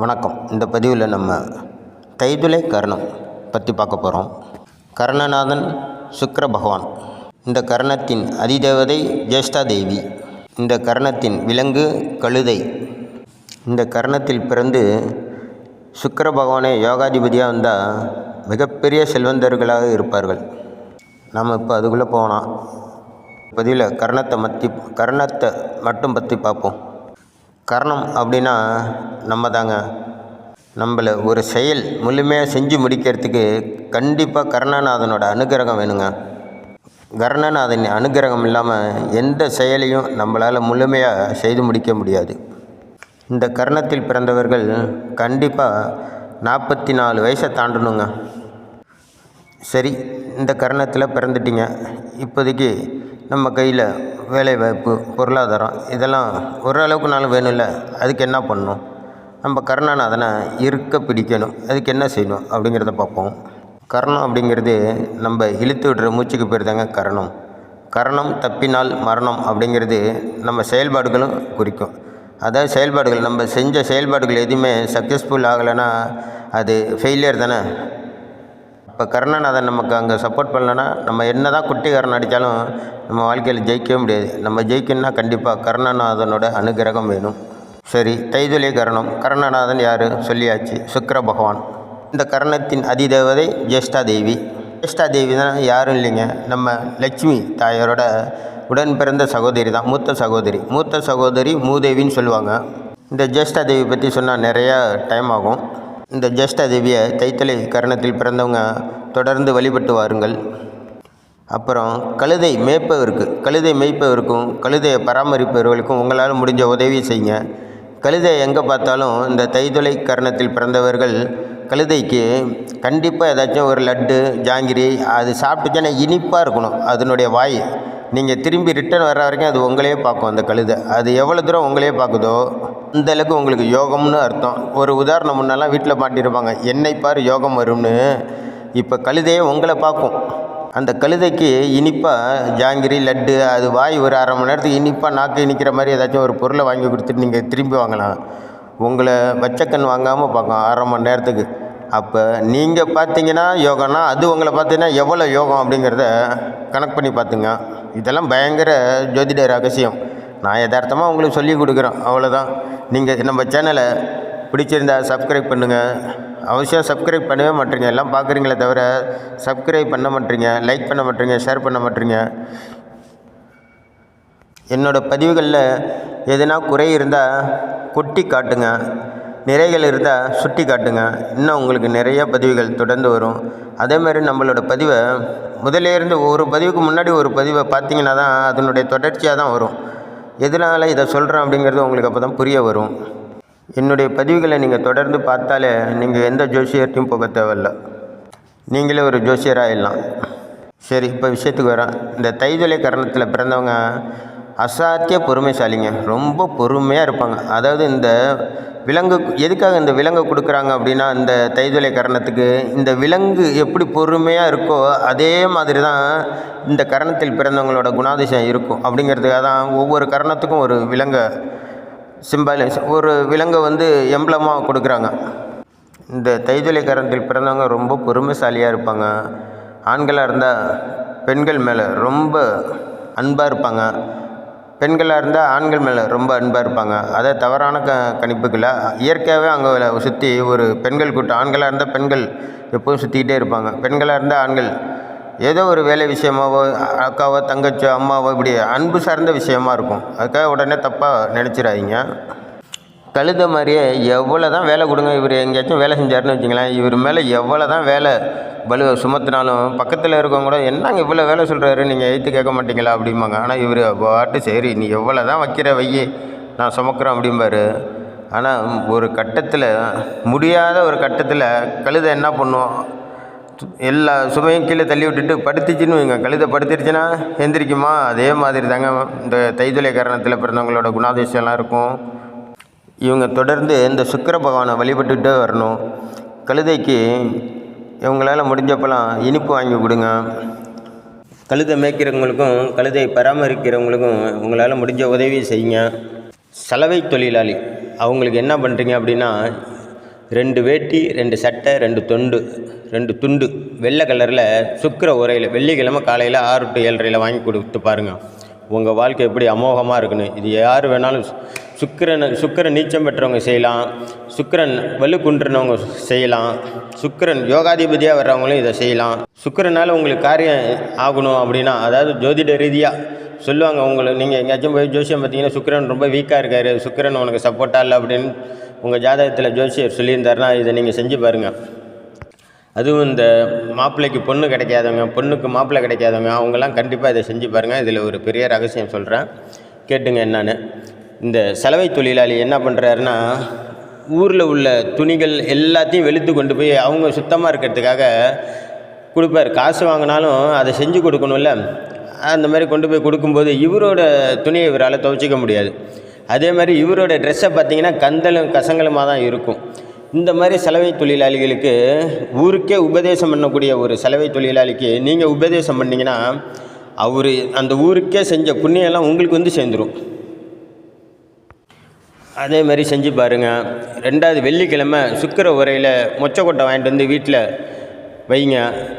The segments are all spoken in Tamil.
வணக்கம். இந்த பதிவில் நம்ம தைதுளை கர்ணம் பற்றி பார்க்க போகிறோம் கர்ணநாதன் சுக்கர பகவான். இந்த கர்ணத்தின் அதிதேவதை ஜேஷ்டா தேவி இந்த கர்ணத்தின் விலங்கு கழுதை. இந்த கர்ணத்தில் பிறந்து சுக்கர பகவானே யோகாதிபதியாக வந்தால் மிகப்பெரிய செல்வந்தர்களாக இருப்பார்கள். நாம் இப்போ அதுக்குள்ளே போகலாம் பதிவில் கர்ணத்தை மத்தி கர்ணத்தை மட்டும் பற்றி பார்ப்போம். கரணம் அப்படின்னா நம்ம தாங்க நம்மளை ஒரு செயல் முழுமையாக செஞ்சு முடிக்கிறதுக்கு கண்டிப்பாக கர்ணநாதனோட அனுகிரகம் வேணுங்க. கர்ணநாதன் அனுகிரகம் இல்லாமல் எந்த செயலையும் நம்மளால் முழுமையாக செய்து முடிக்க முடியாது. இந்த கர்ணத்தில் பிறந்தவர்கள் கண்டிப்பாக நாற்பத்தி நாலு வயசை தாண்டணுங்க. சரி இந்த கரணத்தில் பிறந்துட்டீங்க. இப்போதைக்கு நம்ம கையில் வேலைவாய்ப்பு பொருளாதாரம் இதெல்லாம் ஓரளவுக்குனாலும் வேணும்ல. அதுக்கு என்ன பண்ணணும்? நம்ம கருணாநாதனை இருக்க பிடிக்கணும். அதுக்கு என்ன செய்யணும் அப்படிங்கிறத பார்ப்போம். கரணம் அப்படிங்கிறது நம்ம இழுத்து விடுற மூச்சுக்கு பேர் தாங்க கரணம். கரணம் தப்பினால் மரணம் அப்படிங்கிறது நம்ம செயல்பாடுகளும் குறிக்கும். அதாவது செயல்பாடுகள் நம்ம செஞ்ச செயல்பாடுகள் எதுவுமே சக்ஸஸ்ஃபுல் ஆகலைன்னா அது ஃபெயிலியர் தானே? இப்போ கருணாநாதன் நமக்கு அங்கே சப்போர்ட் பண்ணலன்னா நம்ம என்ன தான் குட்டிக்காரன் அடித்தாலும் நம்ம வாழ்க்கையில் ஜெயிக்கவே முடியாது. நம்ம ஜெயிக்கணும்னா கண்டிப்பாக கருணாநாதனோட அனுகிரகம் வேணும். சரி தைதுலி கரணம் கருணாநாதன் யார்? சொல்லியாச்சு. சுக்கர பகவான். இந்த கரணத்தின் அதிதேவதை ஜேஷ்டா தேவி ஜேஷ்டா தேவி தான் யாரும் இல்லைங்க. நம்ம லட்சுமி தாயாரோட உடன் பிறந்த சகோதரி தான். மூத்த சகோதரி. மூத்த சகோதரி மூதேவின்னு சொல்லுவாங்க. இந்த ஜேஷ்டா தேவி பற்றி சொன்னால் நிறையா டைம் ஆகும். இந்த ஜேஷ்டா தேவியை தைத்தலை கரணத்தில் பிறந்தவங்க தொடர்ந்து வழிபட்டு வாருங்கள். அப்புறம் கழுதை மேய்ப்பவருக்கு கழுதை மேய்ப்பவருக்கும் கழுதையை பராமரிப்பவர்களுக்கும் உங்களால் முடிஞ்ச உதவி செய்யுங்க. கழுதையை எங்கே பார்த்தாலும் இந்த தைத்துளை கரணத்தில் பிறந்தவர்கள் கழுதைக்கு கண்டிப்பாக ஏதாச்சும் ஒரு லட்டு ஜாங்கிரி அது சாப்பிட்டுச்சுன்னா இனிப்பாக இருக்கணும். அதனுடைய வாய் நீங்கள் திரும்பி ரிட்டர்ன் வர்ற வரைக்கும் அது உங்களையே பார்க்கும் அந்த கழுதை. அது எவ்வளோ தூரம் உங்களையே பார்க்குதோ அந்தளவுக்கு உங்களுக்கு யோகம்னு அர்த்தம். ஒரு உதாரணம் முன்னெல்லாம் வீட்டில் மாட்டியிருப்பாங்க என்னை பார் யோகம் வரும்னு. இப்போ கழுதையே உங்களை பார்க்கும். அந்த கழுதைக்கு இனிப்பாக ஜாங்கிரி லட்டு அது வாய் ஒரு அரை மணி நேரத்துக்கு இனிப்பாக நாக்கு இனிக்கிற மாதிரி ஏதாச்சும் ஒரு பொருளை வாங்கி கொடுத்துட்டு நீங்கள் திரும்பி வாங்கலாம். உங்களை வச்சக்கண் வாங்காமல் பார்க்கும் அரை மணி நேரத்துக்கு. அப்போ நீங்கள் பார்த்தீங்கன்னா யோகம்னா அது உங்களை பார்த்தீங்கன்னா எவ்வளோ யோகம் அப்படிங்கிறத கணக்கு பண்ணி பார்த்துங்க. இதெல்லாம் பயங்கர ஜோதிட ரகசியம். நான் யதார்த்தமாக உங்களுக்கு சொல்லி கொடுக்குறேன். அவ்வளோதான் நீங்கள் நம்ம சேனலை பிடிச்சிருந்தா சப்ஸ்கிரைப் பண்ணுங்கள் அவசியம் சப்ஸ்கிரைப் பண்ணவே மாட்டீங்க. எல்லாம் பார்க்குறீங்களே தவிர சப்ஸ்கிரைப் பண்ண மாட்டீங்க. லைக் பண்ண மாட்டீங்க. ஷேர் பண்ண மாட்டீங்க. என்னோடய பதிவுகளில் எதுனா குறை இருந்தால் கொட்டி காட்டுங்க. நிறைகள் இருந்தால் சுட்டி காட்டுங்க. இன்னும் உங்களுக்கு நிறைய பதிவுகள் தொடர்ந்து வரும். அதே மாதிரி நம்மளோட பதிவை முதல்ல ஒரு பதிவுக்கு முன்னாடி ஒரு பதிவை பார்த்தீங்கன்னா தான் அதனுடைய தொடர்ச்சியாக தான் வரும். எதனால் இதை சொல்கிறேன் அப்படிங்கிறது உங்களுக்கு அப்போ தான் புரிய வரும். என்னுடைய பதிவுகளை நீங்கள் தொடர்ந்து பார்த்தாலே நீங்கள் எந்த ஜோசியர்ட்டையும் போக தேவையில்ல. நீங்களே ஒரு ஜோசியராகிடலாம் சரி இப்போ விஷயத்துக்கு வரேன். இந்த தைதுளை கரணத்தில் பிறந்தவங்க அசாத்திய பொறுமைசாலிங்க. ரொம்ப பொறுமையாக இருப்பாங்க. அதாவது இந்த விலங்கு எதுக்காக இந்த விலங்கை கொடுக்குறாங்க அப்படின்னா இந்த தைதுளை கரணத்துக்கு இந்த விலங்கு எப்படி பொறுமையாக இருக்கோ அதே மாதிரி தான் இந்த கரணத்தில் பிறந்தவங்களோட குணாதிசயம் இருக்கும். அப்படிங்கிறதுக்காக தான் ஒவ்வொரு கரணத்துக்கும் ஒரு விலங்கை சிம்பாலிஸ் ஒரு விலங்கை வந்து எம்பளமாக கொடுக்குறாங்க. இந்த தைதுளை கரணத்தில் பிறந்தவங்க ரொம்ப பொறுமைசாலியாக இருப்பாங்க. ஆண்களாக இருந்தால் பெண்கள் மேலே ரொம்ப அன்பாக இருப்பாங்க. பெண்களாக இருந்தால் ஆண்கள் மேலே ரொம்ப அன்பாக இருப்பாங்க. அதை தவறான க கணிப்புகளை இயற்கையாகவே அங்கே சுற்றி ஒரு பெண்கள் கூட்டம் ஆண்களாக இருந்தால் பெண்கள் எப்போதும் சுற்றிக்கிட்டே இருப்பாங்க. பெண்களாக இருந்தால் ஆண்கள் ஏதோ ஒரு வேலை விஷயமாவோ அக்காவோ தங்கச்சோ அம்மாவோ இப்படி அன்பு சார்ந்த விஷயமா இருக்கும். அதுக்காக உடனே தப்பாக நினச்சிடாதீங்க. கழுத மாதிரியே எவ்வளோ தான் வேலை கொடுங்க இவர் எங்கேயாச்சும் வேலை செஞ்சாருன்னு வச்சுங்களேன் இவர் மேலே எவ்வளோ தான் வேலை பலு சுமத்தினாலும் பக்கத்தில் இருக்கவங்க கூட என்னங்க இவ்வளோ வேலை சொல்கிறாரு நீங்கள் எழுத்து கேட்க மாட்டீங்களா? அப்படிம்பாங்க. ஆனால் இவர் பாட்டு சரி நீ எவ்வளோ தான் வைக்கிற வையி நான் சுமக்கிறேன் அப்படிம்பாரு. ஆனால் ஒரு கட்டத்தில் முடியாத ஒரு கட்டத்தில் கழுதை என்ன பண்ணும்? எல்லா சுமையும் கீழே தள்ளி விட்டுட்டு படுத்துச்சுன்னு வைங்க. கழுதை படுத்துருச்சுன்னா எந்திரிக்குமா? அதே மாதிரி தாங்க இந்த தைதுளை காரணத்தில் பிறந்தவங்களோட குணாதிசயம்லாம் இருக்கும். இவங்க தொடர்ந்து இந்த சுக்கிர பகவானை வழிபட்டுக்கிட்டே வரணும். கழுதைக்கு இவங்களால் முடிஞ்சப்பெல்லாம் இனிப்பு வாங்கி கொடுங்க. கழுதை மேய்க்கிறவங்களுக்கும் கழுதையை பராமரிக்கிறவங்களுக்கும் உங்களால் முடிஞ்ச உதவி செய்யுங்க. சலவை தொழிலாளி அவங்களுக்கு என்ன பண்ணுறீங்க அப்படின்னா ரெண்டு வேட்டி ரெண்டு சட்டை ரெண்டு தொண்டு ரெண்டு துண்டு வெள்ளை கலரில் சுக்கிர உரையில் வெள்ளிக்கிழமை காலையில் ஆறு டு ஏழரையில் வாங்கி கொடுத்து பாருங்கள் உங்கள் வாழ்க்கை எப்படி அமோகமாக இருக்குன்னு. இது யார் வேணாலும் சுக்கிரன் சுக்கிரன் நீச்சம் பெற்றவங்க செய்யலாம். சுக்கிரன் குன்றுனவங்க செய்யலாம். சுக்கரன் யோகாதிபதியாக வர்றவங்களும் இதை செய்யலாம். சுக்கரனால் உங்களுக்கு காரியம் ஆகணும் அப்படின்னா அதாவது ஜோதிட ரீதியாக சொல்லுவாங்க உங்களை நீங்கள் எங்கேயாச்சும் போய் ஜோசியம் பார்த்தீங்கன்னா சுக்கிரன் ரொம்ப வீக்காக இருக்கார் சுக்கிரன் உனக்கு சப்போர்ட்டாக இல்லை அப்படின்னு உங்கள் ஜாதகத்தில் ஜோசியர் சொல்லியிருந்தாருன்னா இதை நீங்கள் செஞ்சு பாருங்கள் அதுவும் இந்த மாப்பிள்ளைக்கு பொண்ணு கிடைக்காதவங்க பொண்ணுக்கு மாப்பிள்ளை கிடைக்காதவங்க அவங்கெல்லாம் கண்டிப்பாக இதை செஞ்சு பாருங்கள் இதில் ஒரு பெரிய ரகசியம் சொல்கிறேன் கேட்டுங்க என்னன்னு. இந்த சலவை தொழிலாளி என்ன பண்ணுறாருன்னா ஊரில் உள்ள துணிகள் எல்லாத்தையும் வெளுத்து கொண்டு போய் அவங்க சுத்தமாக இருக்கிறதுக்காக கொடுப்பார். காசு வாங்கினாலும் அதை செஞ்சு கொடுக்கணும்ல. அந்த மாதிரி கொண்டு போய் கொடுக்கும்போது இவரோட துணியை இவரால் துவைச்சிக்க முடியாது. அதே மாதிரி இவரோட ட்ரெஸ்ஸை பார்த்திங்கன்னா கந்தலும் கசங்களுமாக தான் இருக்கும். இந்த மாதிரி சலவை தொழிலாளிகளுக்கு ஊருக்கே உபதேசம் பண்ணக்கூடிய ஒரு சலவை தொழிலாளிக்கு நீங்கள் உபதேசம் பண்ணிங்கன்னா அவர் அந்த ஊருக்கே செஞ்ச புண்ணியெல்லாம் உங்களுக்கு வந்து சேர்ந்துடும் அதே மாதிரி செஞ்சு பாருங்கள் ரெண்டாவது வெள்ளிக்கிழமை சுக்கிர உரையில் மொச்சக்கொட்டை வாங்கிட்டு வந்து வீட்டில் வைங்க.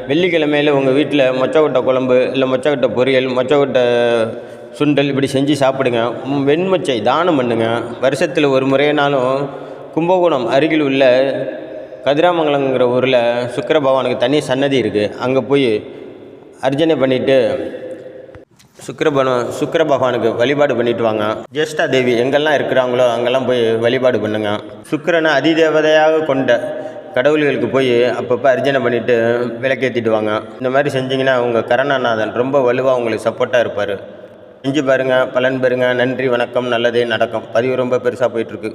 வெள்ளிக்கிழமையில் உங்கள் வீட்டில் மொச்சக்கொட்டை குழம்பு இல்லை மொச்சக்கொட்டை பொரியல் மொச்சக்கொட்டை சுண்டல் இப்படி செஞ்சு சாப்பிடுங்க. வெண்மொச்சை தானம் பண்ணுங்க. வருஷத்தில் ஒரு முறையினாலும் கும்பகோணம் அருகில் உள்ள கதிராமங்கலங்கிற ஊரில் சுக்கிர பகவானுக்கு தனி சன்னதி இருக்குது அங்கே போய் அர்ச்சனை பண்ணிவிட்டு சுக்கிரபகவான் சுக்கிர பகவானுக்கு வழிபாடு பண்ணிட்டு வாங்க ஜேஷ்டா தேவி எங்கெல்லாம் இருக்கிறாங்களோ அங்கெல்லாம் போய் வழிபாடு பண்ணுங்க. சுக்கரனை அதிதேவதையாக கொண்ட கடவுள்களுக்கு போய் அப்பப்போ அர்ச்சனை பண்ணிவிட்டு விளக்கேற்றிட்டு வாங்க இந்த மாதிரி செஞ்சிங்கன்னா உங்கள் கரணநாதன் ரொம்ப வலுவாக உங்களுக்கு சப்போர்ட்டாக இருப்பார். செஞ்சு பாருங்கள் பலன் பெறுங்க. நன்றி வணக்கம் நல்லதே நடக்கும். பதிவு ரொம்ப பெருசாக போயிட்டுருக்கு.